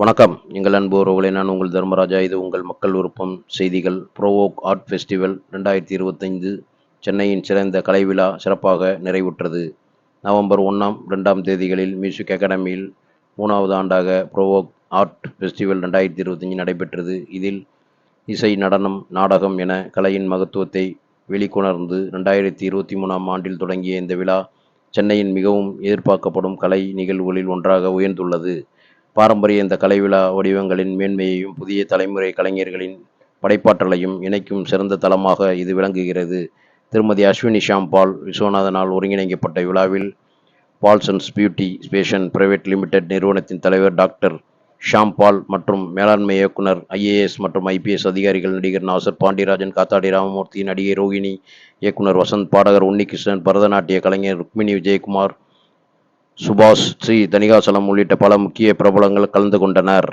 வணக்கம். எங்கள் அன்பு உறவுகளை நான் உங்கள் தர்மராஜா. இது உங்கள் மக்கள் விருப்பம் செய்திகள் ப்ரோவோக் ஆர்ட் ஃபெஸ்டிவல் ரெண்டாயிரத்தி இருபத்தைந்து சென்னையின் சிறந்த கலை விழா சிறப்பாக நிறைவுற்றது. நவம்பர் ஒன்றாம் ரெண்டாம் தேதிகளில் மியூசிக் அகாடமியில் மூணாவது ஆண்டாக ப்ரோவோக் ஆர்ட் ஃபெஸ்டிவல் ரெண்டாயிரத்தி இருபத்தஞ்சு நடைபெற்றது. இதில் இசை நடனம் நாடகம் என கலையின் மகத்துவத்தை வெளிக்கொணர்ந்து ரெண்டாயிரத்தி இருபத்தி மூணாம் ஆண்டில் தொடங்கிய இந்த விழா சென்னையின் மிகவும் எதிர்பார்க்கப்படும் கலை நிகழ்வுகளில் ஒன்றாக உயர்ந்துள்ளது. பாரம்பரிய இந்த கலை விழா வடிவங்களின் மேன்மையையும் புதிய தலைமுறை கலைஞர்களின் படைப்பாற்றலையும் இணைக்கும் சிறந்த தளமாக இது விளங்குகிறது. திருமதி அஸ்வினி ஷாம் பால் விஸ்வநாதனால் ஒருங்கிணைக்கப்பட்ட விழாவில் பால்சன்ஸ் பியூட்டி ஸ்பேஷன் பிரைவேட் லிமிடெட் நிறுவனத்தின் தலைவர் டாக்டர் ஷாம் பால் மற்றும் மேலாண்மை இயக்குனர் ஐஏஎஸ் மற்றும் ஐபிஎஸ் அதிகாரிகள் நடிகர் நாசர் பாண்டியராஜன் காத்தாடி ராமமூர்த்தி நடிகை ரோகிணி இயக்குனர் வசந்த் பாடகர் உன்னிகிருஷ்ணன் பரதநாட்டிய கலைஞர் ருக்மிணி விஜயகுமார் சுபாஷ் ஸ்ரீ தணிகாசலம் உள்ளிட்ட பல முக்கிய பிரபலங்கள் கலந்து கொண்டனர்.